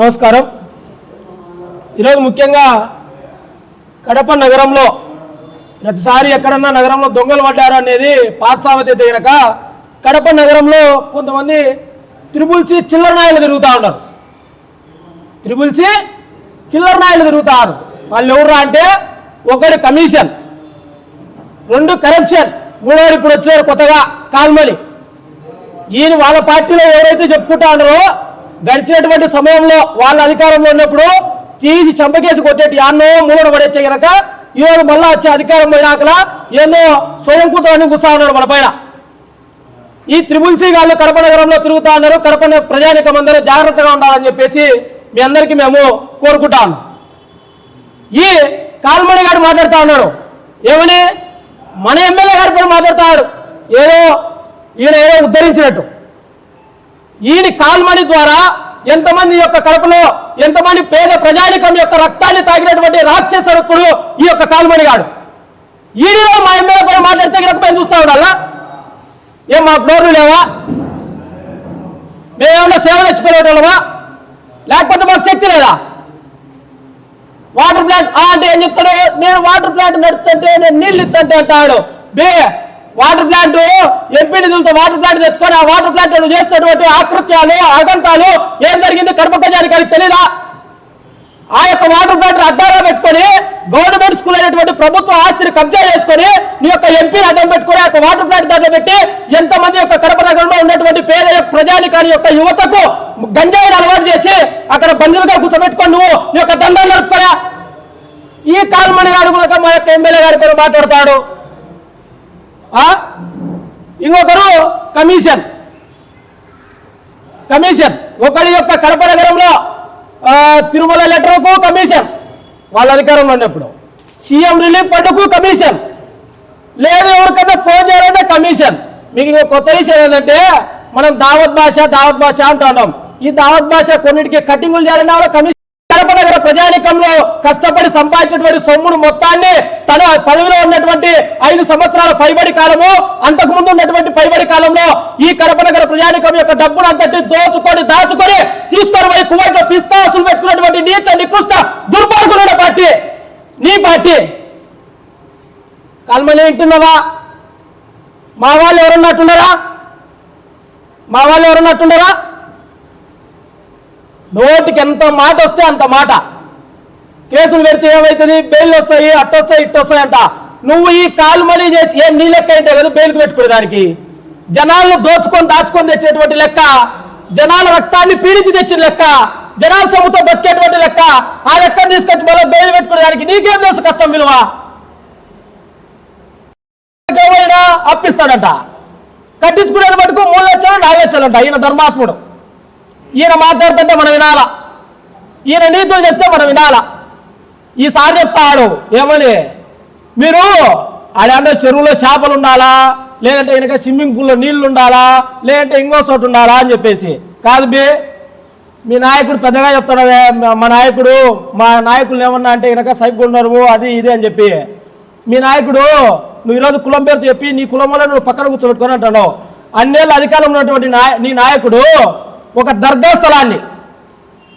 నమస్కారం. ఈరోజు ముఖ్యంగా కడప నగరంలో ప్రతిసారి ఎక్కడన్నా నగరంలో దొంగలు పడ్డారు అనేది పాత సామెత తగినక కడప నగరంలో కొంతమంది త్రిబుల్సి చిల్లర నాయలు తిరుగుతూ ఉన్నారు. త్రిబుల్సి చిల్లర నాయలు తిరుగుతారు వాళ్ళు ఎవరు అంటే ఒకటి కమిషన్ రెండు కరప్షన్ మూడోడు ఇప్పుడు వచ్చారు కొత్తగా కాల్మలి. ఈయన వాళ్ళ పార్టీలో ఎవరైతే చెప్పుకుంటా ఉన్నారో గడిచినటువంటి సమయంలో వాళ్ళ అధికారంలో ఉన్నప్పుడు తీసి చంపకేసి కొట్టేటి యాన్నో మూలన పడేచ్చే గనక ఈరోజు మళ్ళా వచ్చే అధికారం పోయినాకలా ఎన్నో స్వయం కూతురు కూర్చా ఉన్నాడు మన పైన. ఈ త్రిపుల్ సి గాళ్ళు కడప నగరంలో తిరుగుతా ఉన్నారు. కడప ప్రజానికం అందరూ జాగ్రత్తగా ఉండాలని చెప్పేసి మీ అందరికీ మేము కోరుకుంటా ఈ కాల్మణి గారు మాట్లాడుతూ ఉన్నాడు ఏమని? మన ఎమ్మెల్యే గారు కూడా మాట్లాడుతున్నాడు ఏదో ఈయన ఏదో ఉద్ధరించినట్టు. ఈయన కాల్మణి ద్వారా ఎంతమంది యొక్క కడపలో ఎంతమంది పేద ప్రజానికం యొక్క రక్తాన్ని తాగినటువంటి రాక్షసరకుడు ఈ యొక్క కాల్మణి గాడు. ఈయనలో మా ఎమ్మెల్యే కూడా మాట్లాడితే కనుక మేము చూస్తా ఉండాలా? ఏం మాకు నోరు లేవా? మేమేమన్నా సేవ తెచ్చిపోయేటోళ్ళమా లేకపోతే మాకు శక్తి లేదా? వాటర్ ప్లాంట్ ఆ అంటే ఏం చెప్తాడు? నేను వాటర్ ప్లాంట్ నడుపుతుంటే నేను నీళ్ళు ఇచ్చంటే అంటాడు. బే వాటర్ ప్లాంట్ ఎంపీ నిధులతో వాటర్ ప్లాంట్ తెచ్చుకొని ఆ వాటర్ ప్లాంట్ నువ్వు చేసినటువంటి ఆకృత్యాలు అగంతాలు ఏం జరిగింది కడప ప్రజానికి తెలీదా? ఆ యొక్క వాటర్ ప్లాంట్ అడ్డాలో పెట్టుకొని గవర్నమెంట్ స్కూల్ అనేటువంటి ప్రభుత్వ ఆస్తిని కబ్జా చేసుకొని నీ యొక్క ఎంపీని అడ్డం పెట్టుకొని ఆ యొక్క వాటర్ ప్లాంట్ దాంట్లో పెట్టి ఎంతమంది యొక్క కడప నగరంలో ఉన్నటువంటి పేద యొక్క ప్రజానికాని యొక్క యువతకు గంజాయిని అలవాటు చేసి అక్కడ బంధువులుగా కూర్చోబెట్టుకొని నువ్వు నీ యొక్క దండం నడుపుకోరా? ఈ కాల్మణి గారు కూడా మా యొక్క ఎమ్మెల్యే గారి పేరు మాట్లాడతాడు. ఇంకొకరు కమిషన్. కమిషన్. ఒకరి యొక్క కడప నగరంలో తిరుమల లెటర్కు కమిషన్. వాళ్ళ అధికారంలో ఉన్నప్పుడు సీఎం రిలీఫ్ ఫండ్కు కమిషన్. లేదు ఎవరికైనా ఫోన్ చేయాలంటే కమిషన్. మీకు ఇంకో కొత్త విషయం ఏంటంటే మనం దావత్ భాష దావత్ భాష అంటున్నాం ఈ దావత్ భాష కొన్నిటికి కటింగులు చేయాలన్నా కూడా కమిషన్ ప్రజానికంలో కష్టపడి సంపాదించినటువంటి సొమ్మును మొత్తాన్ని తన పదవిలో ఉన్నటువంటి ఐదు సంవత్సరాల పైబడి కాలము అంతకు ముందు ఉన్నటువంటి పైబడి కాలంలో ఈ కడప నగర ప్రజానికం యొక్క డబ్బును అంతటి దోచుకొని దాచుకొని తీసుకొని పోయి కువైట్లో పిస్తాసులు పెట్టుకున్నటువంటి నీచ నికృష్ట దుర్మార్గులైన పార్టీ. నీ పార్టీ. కల్మని వింటున్నావా? మా వాళ్ళు ఎవరున్నట్టున్నారా? మా వాళ్ళు ఎవరున్నట్టున్నారా? నోటికి ఎంత మాట వస్తే అంత మాట. కేసులు పెడితే ఏమవుతుంది బెయిల్ వస్తాయి అట్టొస్తాయి ఇట్టొస్తాయి అంట నువ్వు ఈ కాల్మనీ చేసి ఏం నీ లెక్క అయితే కదా బెయిల్కి పెట్టుకునే దానికి? జనాలను దోచుకొని దాచుకొని తెచ్చేటువంటి లెక్క జనాల రక్తాన్ని పీడించి తెచ్చిన లెక్క జనాల సొమ్ముతో బతికేటువంటి లెక్క ఆ లెక్కను తీసుకొచ్చి మళ్ళీ బెయిల్ పెట్టుకునే దానికి నీకేం తెలుసు కష్టం విలువ? ఎవరైనా అప్పిస్తాడంట. కట్టించుకునేది మటుకు మూడు లక్షలు నాలుగు లక్షలంట ఈయన ధర్మాత్ముడు. ఈయన మాట్లాడుతుంటే మనం వినాలా. ఈయన నీతులు చెప్తే మనం వినాలా. ఈసారి చెప్తాడు ఏమని? మీరు ఆడంటే చెరువులో చేపలు ఉండాలా? లేదంటే వెనక స్విమ్మింగ్ పూల్లో నీళ్ళు ఉండాలా? లేదంటే ఇంకో చోటు ఉండాలా అని చెప్పేసి. కాదు బి మీ నాయకుడు పెద్దగా చెప్తున్నాడే మా- నాయకుడు మా నాయకులు ఏమన్నా అంటే వెనక సైపు ఉన్నారు అది ఇది అని చెప్పి. మీ నాయకుడు నువ్వు ఈరోజు కులం పేరుతో చెప్పి నీ కులం వల్ల నువ్వు పక్కన కూర్చోబెట్టుకొని అంటున్నావు. అన్నేళ్ళు అధికారంలో ఉన్నటువంటి నాయ నీ నాయకుడు ఒక దర్గా స్థలాన్ని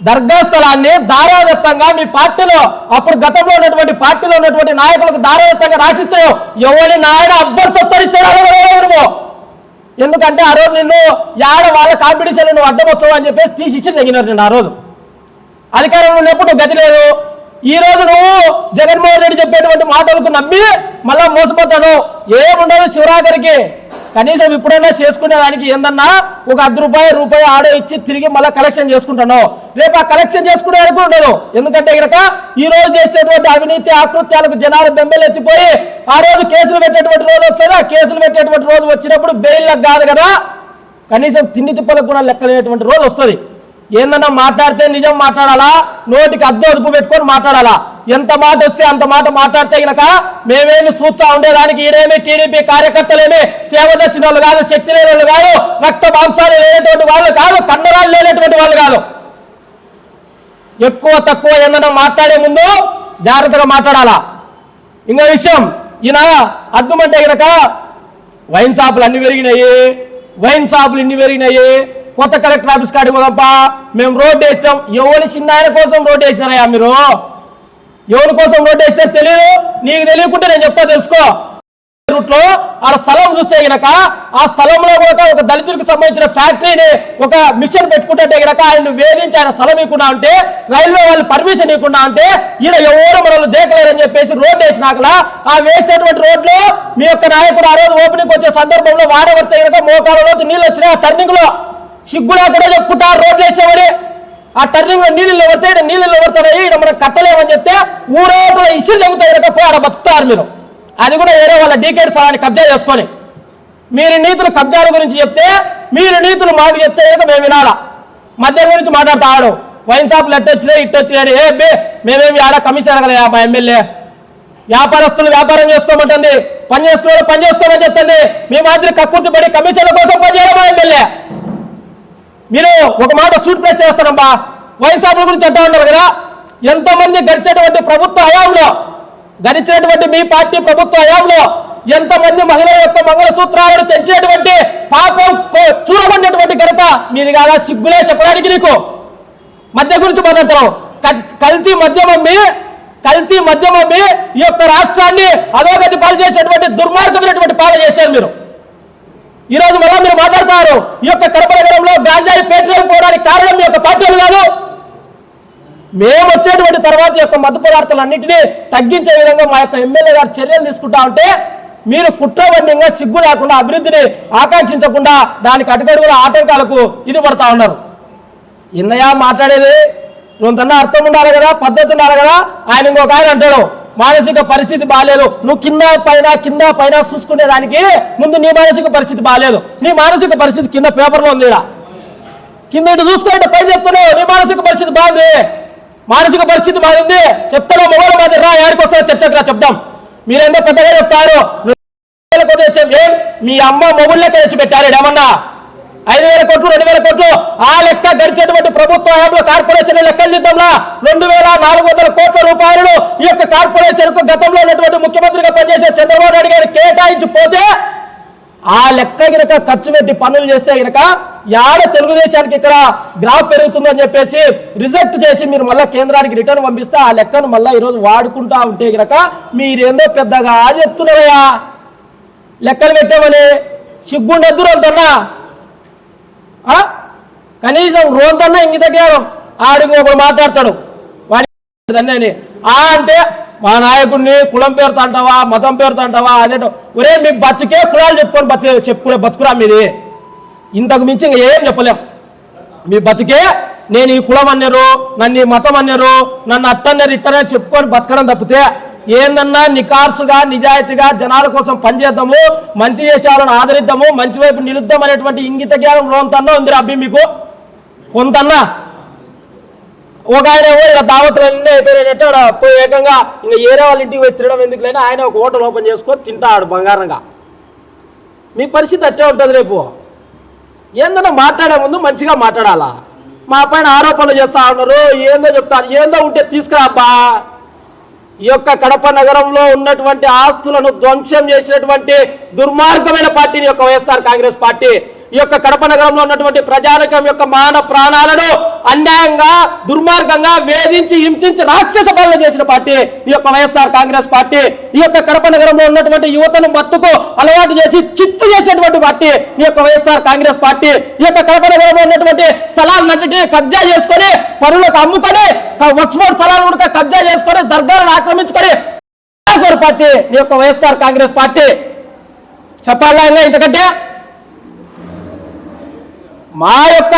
దర్గా స్థలాన్ని దారాదత్తంగా మీ పార్టీలో అప్పుడు గతంలో ఉన్నటువంటి పార్టీలో ఉన్నటువంటి నాయకులకు దారాదత్తంగా రాసిచ్చావు. ఎవరి నాయన అబ్బర్ నువ్వు. ఎందుకంటే ఆ రోజు నిన్ను యాడ వాళ్ళ కాంపిటీషన్ నువ్వు అడ్డమొచ్చావు అని చెప్పేసి తీసి ఇచ్చి తగినారు నిన్ను ఆ రోజు. అధికారంలో ఉన్నప్పుడు నువ్వు గతి లేదు. ఈ రోజు నువ్వు జగన్మోహన్ రెడ్డి చెప్పేటువంటి మాటలకు నమ్మి మళ్ళా మోసపోతాడు. ఏముండదు శివరాగరికి కనీసం ఇప్పుడైనా చేసుకునే దానికి ఏందన్నా ఒక అర్ధ రూపాయి రూపాయి ఆడో ఇచ్చి తిరిగి మళ్ళీ కలెక్షన్ చేసుకుంటాను రేపు ఆ కలెక్షన్ చేసుకునే వరకు ఉండదు. ఎందుకంటే కనుక ఈ రోజు చేసేటువంటి అవినీతి ఆకృత్యాలకు జనాలు బెంబెలు ఎత్తిపోయి ఆ రోజు కేసులు పెట్టేటువంటి రోజు వస్తుంది? ఆ కేసులు పెట్టేటువంటి రోజు వచ్చినప్పుడు బెయిల్ కాదు కదా? కనీసం తిండి తిప్పలకు కూడా లెక్కలేనటువంటి రోజు వస్తుంది. ఏందన్నా మాట్లాడితే నిజం మాట్లాడాలా? నోటికి అద్దె అదుపు పెట్టుకొని మాట్లాడాలా? ఎంత మాట వస్తే అంత మాట మాట్లాడితే గనక మేమేమి సూచా ఉండేదానికి ఈడేమి టీడీపీ కార్యకర్తలేమి సేవ తెచ్చిన వాళ్ళు కాదు శక్తి లేని వాళ్ళు కాదు రక్త మాంసాలు లేనటువంటి వాళ్ళు కాదు కండరాలు లేనటువంటి వాళ్ళు కాదు. ఎక్కువ తక్కువ ఏదన్నా మాట్లాడే ముందు జాగ్రత్తగా మాట్లాడాలా? ఇంకో విషయం ఈయన అర్థమంటే గనక వైన్ షాపులు అన్ని పెరిగినాయి. వైన్ షాపులు ఇన్ని పెరిగినాయి. కొత్త కలెక్టర్ ఆఫీస్ కాడికి పోదాంపా. మేము రోడ్డు వేసినాం. ఎవరి చిన్న ఆయన కోసం రోడ్డు వేసినారయ్యా మీరు? ఎవరి కోసం రోడ్డు వేస్తే తెలియదు నీకు తెలియకుంటే నేను చెప్తా తెలుసుకో. రూట్లో ఆ స్థలం చూస్తే గనక ఆ స్థలంలో కూడా ఒక దళితులకు సంబంధించిన ఫ్యాక్టరీని ఒక మిషన్ పెట్టుకుంటే గనక ఆయన వేధించి ఆయన స్థలం ఇవ్వకుండా ఉంటే రైల్వే వాళ్ళు పర్మిషన్ ఇవ్వకుండా ఉంటే ఈయన ఎవరు మనల్ని దేకలేదని చెప్పేసి రోడ్డు వేసినాకలా ఆ వేసినటువంటి రోడ్లు మీ యొక్క నాయకుడు ఆ రోజు ఓపెనింగ్ వచ్చే సందర్భంలో వాడబడితే గనక మోకాలలో నీళ్ళు వచ్చిన టర్నింగ్లో సిగ్గులా కూడా చెప్పుకుంటా రోడ్లు వేసేవాడి. ఆ టర్నింగ్లో నీళ్ళు పడితే నీళ్ళు పడతాయి ఇక్కడ మనం కట్టలేమని చెప్తే ఊరోటల ఇష్యూలు తెగుతాయి కనుక ఆడ బతుకుతారు మీరు. అది కూడా వేరే వాళ్ళ డీకేడ్ స్థలాన్ని కబ్జా చేసుకొని. మీరు నీతులు కబ్జాల గురించి చెప్తే మీరు నీతులు మాకు చెప్తే కనుక మేము వినాలా? మద్యం గురించి మాట్లాడుతా ఆడు. వైన్ షాపులు ఎట్టొచ్చినాయి ఇట్టొచ్చినాయి ఏ బే మేమేమి ఆడ కమిషన్ అడగలే మా ఎమ్మెల్యే? వ్యాపారస్తులు వ్యాపారం చేసుకోమంటుంది. పని చేసుకునే పని చేసుకోమని చెప్తుంది. మీ మాదిరి కక్కుర్తి పడి కమిషన్ల కోసం పనిచేయడం చేయడం ఎమ్మెల్యే? మీరు ఒక మాట సూట్ ప్లేస్ చేస్తారమ్మా. వైన్ షాపుల గురించి అంటా ఉన్నారు కదా. ఎంతమంది గడిచేటువంటి ప్రభుత్వ హయాంలో గడిచినటువంటి మీ పార్టీ ప్రభుత్వ హయాంలో ఎంతమంది మహిళల యొక్క మంగళసూత్రాలను తెంచేటువంటి పాపం పో- చూడబడినటువంటి ఘనత మీరు కాదా? సిగ్గులే చెప్పడానికి నీకు. మద్య గురించి మాట్లాడతాం కల్తీ మద్యమమ్మి కల్తీ మద్యమమ్మి ఈ యొక్క రాష్ట్రాన్ని అధోగతి పాలు చేసేటువంటి దుర్మార్గమైనటువంటి పాలన చేశారు మీరు. ఈ రోజు మళ్ళా మీరు మాట్లాడతారు. ఈ యొక్క కడప నగరంలో గాంజాయి పెట్రోల్ పోవడానికి కారణం మీ యొక్క పార్టీలు కాదు. మేము వచ్చేటువంటి తర్వాత ఈ యొక్క మత్తు పదార్థాలన్నింటినీ తగ్గించే విధంగా మా యొక్క ఎమ్మెల్యే గారు చర్యలు తీసుకుంటా ఉంటే మీరు కుట్రబంధంగా సిగ్గు లేకుండా అభివృద్ధిని ఆకాంక్షించకుండా దానికి అటుకడుగుల ఆటంకాలకు ఇది పడతా ఉన్నారు. ఇందయా మాట్లాడేది నువ్వు అర్థం ఉండాలి కదా పద్ధతి ఉండాలి కదా ఆయన ఇంకొక ఆయన అంటాడు. మానసిక పరిస్థితి బాగాలేదు నువ్వు కింద పైన కింద పైన చూసుకునే దానికి ముందు నీ మానసిక పరిస్థితి బాగాలేదు నీ మానసిక పరిస్థితి కింద పేపర్లో ఉంది కింద ఇటు చూసుకుంటే పైన చెప్తున్నావు నీ మానసిక పరిస్థితి బాగుంది. మానసిక పరిస్థితి బాగుంది. చెప్తాను మొబైల్ మాది రా ఎవరికి వస్తారో చర్చకు రా చెప్దాం. మీరేందో పెద్దగా చెప్తారు. మీ అమ్మ మొగుళ్ళకే తెచ్చి పెట్టారు ఏమన్నా? ఐదు వేల కోట్లు రెండు వేల కోట్లు. ఆ లెక్క గడిచేటువంటి ప్రభుత్వ హయాంలో కార్పొరేషన్ లెక్కలు తీద్దాంలా రెండు వేల నాలుగు వందల కోట్ల రూపాయలు ఈ యొక్క కార్పొరేషన్కు గతంలో ఉన్నటువంటి ముఖ్యమంత్రిగా పనిచేసే చంద్రబాబు నాయుడు గారు కేటాయించిపోతే ఆ లెక్క గినక ఖర్చు పెట్టి పనులు చేస్తే గినక యాడ తెలుగుదేశానికి ఇక్కడ గ్రాఫ్ పెరుగుతుందని చెప్పేసి రిజెక్ట్ చేసి మీరు మళ్ళీ కేంద్రానికి రిటర్న్ పంపిస్తే ఆ లెక్కను మళ్ళీ ఈరోజు వాడుకుంటా ఉంటే గినక మీరేందో పెద్దగా చెప్తున్నారయ్యా. లెక్కలు పెట్టామని. సిగ్గుండద్దురు అంటున్నా కనీసం రోజన్నా ఇంగిత జ్ఞానం ఆడికి ఒకడు మాట్లాడతాడు. వాడి ఆ అంటే మా నాయకుడిని కులం పేరుతో అంటావా మతం పేరుతో అంటావా అదేటో. ఒరే మీ బతికే కులాలు చెప్పుకొని బతి చెప్పుకునే బతుకురా మీది. ఇంతకు మించి ఇంకా ఏం చెప్పలేం. మీ బతికే నేను ఈ కులం అన్నారు నన్ను ఈ మతం అన్నారు నన్ను అత్తన్నారు ఇట్టనే చెప్పుకొని బతకడం తప్పితే ఏందన్నా నికార్సుగా నిజాయితీగా జనాల కోసం పనిచేద్దాము మంచి చేసేవాళ్ళని ఆదరిద్దాము మంచి వైపు నిలుద్దాం అనేటువంటి ఇంగిత జ్ఞానం లోంతన్నా ఉంది అబ్బి మీకు. కొంతన్నా. ఒక ఆయన ఏమో ఇలా దావతులు అన్నీ అయిపోయినట్టు పోయి ఏకంగా ఇంకా ఏరే వాళ్ళ ఇంటికి పోయి తినడం ఎందుకులైనా ఆయన ఒక హోటల్ ఓపెన్ చేసుకొని తింటాడు బంగారంగా. మీ పరిస్థితి అట్టే ఉంటుంది రేపు. ఏందన్నా మాట్లాడే ముందు మంచిగా మాట్లాడాలా? మా పైన ఆరోపణలు చేస్తా ఉన్నారు ఏందో చెప్తారు ఏందో ఉంటే తీసుకురాబ్బా ఈ యొక్క కడప నగరంలో ఉన్నటువంటి ఆస్తులను ధ్వంసం చేసినటువంటి దుర్మార్గమైన పార్టీని యొక్క వైఎస్ఆర్ కాంగ్రెస్ పార్టీ ఈ యొక్క కడప నగరంలో ఉన్నటువంటి ప్రజానికం యొక్క మాన ప్రాణాలను అన్యాయంగా దుర్మార్గంగా వేధించి హింసించి రాక్షస పాలన చేసిన పార్టీ ఈ యొక్క వైఎస్ఆర్ కాంగ్రెస్ పార్టీ ఈ యొక్క కడప నగరంలో ఉన్నటువంటి యువతను మత్తుకు అలవాటు చేసి చిత్తు చేసేటువంటి పార్టీ ఈ యొక్క వైఎస్ఆర్ కాంగ్రెస్ పార్టీ ఈ యొక్క కడప నగరంలో ఉన్నటువంటి స్థలాలన్నింటినీ కబ్జా చేసుకొని పనులకు అమ్ముకొని వక్స్ఫోర్డ్ స్థలాలను కూడా కబ్జా చేసుకొని దర్గాలను ఆక్రమించుకొని పార్టీ ఈ యొక్క వైఎస్ఆర్ కాంగ్రెస్ పార్టీ. చెప్పాలా ఎందుకంటే ఇంతకంటే? మా యొక్క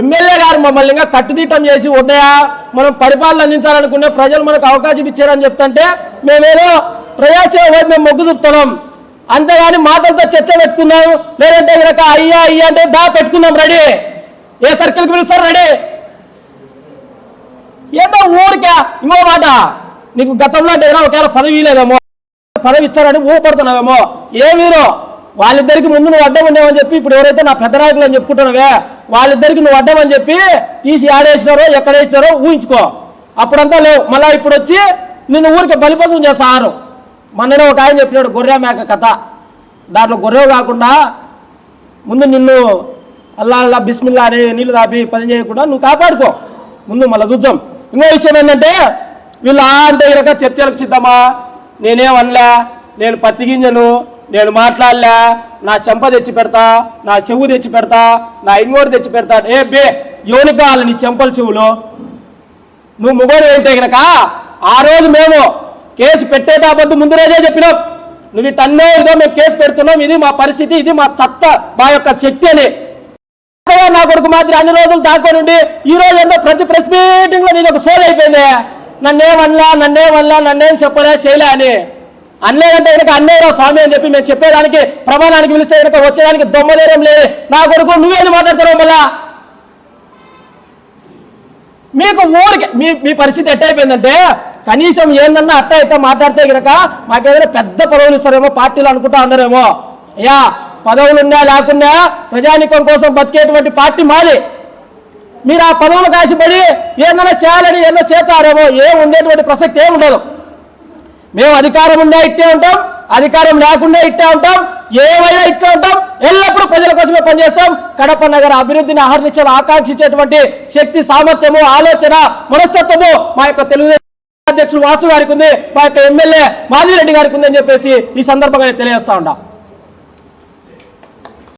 ఎమ్మెల్యే గారు మమ్మల్ని ఇంకా కట్టుదిట్టం చేసి ఉదయా మనం పరిపాలన అందించాలనుకునే ప్రజలు మనకు అవకాశం ఇచ్చారని చెప్తుంటే మేమేదో ప్రజాసేవ వైపు మేము మొగ్గు చూపుతున్నాం. అంతేగాని మాటలతో చర్చ పెట్టుకుందాం. లేదంటే కనుక అయ్యా అయ్యా అంటే దా పెట్టుకుందాం రెడీ. ఏ సర్కిల్కి పిలుస్తారు రెడీ. ఏదో ఊరికే ఇంకో మాట. నీకు గతంలో అంటే ఒకవేళ పదవి లేదేమో పదవి ఇచ్చారని ఊపడుతున్నావేమో. ఏ మీరు వాళ్ళిద్దరికి ముందు నువ్వు అడ్డం ఉండేవని చెప్పి ఇప్పుడు ఎవరైతే నా పెద్ద నాయకులు అని చెప్పుకుంటున్నావే వాళ్ళిద్దరికి నువ్వు అడ్డమని చెప్పి తీసి ఆడేసినారో ఎక్కడ వేసినారో ఊహించుకో. అప్పుడంతా లేవు. మళ్ళీ ఇప్పుడు వచ్చి నిన్ను ఊరికి బలిపసం చేస్తారు మొన్ననే ఒక ఆయన చెప్పినాడు గొర్రె మేక కథ. దాంట్లో గొర్రె కాకుండా ముందు నిన్ను అల్లా అల్లా బిస్మిల్లా అని నీళ్ళు తాపి పని చేయకుండా నువ్వు కాపాడుకో. ముందు మళ్ళీ చూద్దాం. ఇంకో విషయం ఏంటంటే వీళ్ళు ఆ అంటే కనుక చర్చలకు సిద్ధమా? నేనేం నేను పత్తి గింజను నేను మాట్లాడలే నా చెంప తెచ్చి పెడతా నా చెవు తెచ్చి పెడతా నా ఇంగోరు తెచ్చి పెడతా. ఏ బే ఎవరికి కావాలి నీ చెంపల చెవులో? నువ్వు మొగోడు ఏంటే గనక? ఆ రోజు మేము కేసు పెట్టేటప్పుడు ముందు రోజే చెప్పినాం. నువ్వు ఇటన్నో ఇదో మేము కేసు పెడుతున్నాం. ఇది మా పరిస్థితి ఇది మా చత్త మా యొక్క శక్తి అని. నా కొడుకు మాత్రం అన్ని రోజులు దాక్కోనుండి ఈ రోజు ఏందో ప్రతి ప్రెస్ మీటింగ్లో నేను ఒక సోల్ అయిపోయింది. నన్నేమనలా నన్నేమనలా నన్నేం చెప్పలే చేయలే అని. అనలేదంటే కనుక అన్నేరావు స్వామి అని చెప్పి మేము చెప్పేదానికి ప్రమాణానికి పిలిస్తే కనుక వచ్చేదానికి దొమ్మలేరం లేదు నా కొడుకు నువ్వేది మాట్లాడుతున్నావు మళ్ళా? మీకు ఊరికి మీ మీ పరిస్థితి ఎట్టయిపోయిందంటే కనీసం ఏందన్నా అట్ట ఇట్ట మాట్లాడితే గనక మాకేదైనా పెద్ద పదవులు ఇస్తారేమో పార్టీలు అనుకుంటా అందరేమో అయ్యా పదవులు ఉన్నా లేకున్నా ప్రజానికం కోసం బతికేటువంటి పార్టీ మాది. మీరు ఆ పదవులు కాసిపడి ఏందన్నా చేయాలని ఏమన్నా చేస్తారేమో ఏం ఉండేటువంటి ప్రసక్తి ఏమి ఉండదు. మేము అధికారం ఉన్నా ఇట్టే ఉంటాం అధికారం లేకుండా ఇట్టే ఉంటాం ఏమైనా ఇట్టే ఉంటాం ఎల్లప్పుడూ ప్రజల కోసమే పనిచేస్తాం. కడప నగర అభివృద్ధిని అహర్నిశలు ఆకాంక్షించేటువంటి శక్తి సామర్థ్యము ఆలోచన మనస్తత్వము మా యొక్క తెలుగుదేశం అధ్యక్షుడు వాసు గారికి ఉంది మా యొక్క ఎమ్మెల్యే మాధవిరెడ్డి గారికి ఉంది అని చెప్పేసి ఈ సందర్భంగా తెలియజేస్తా ఉంటాం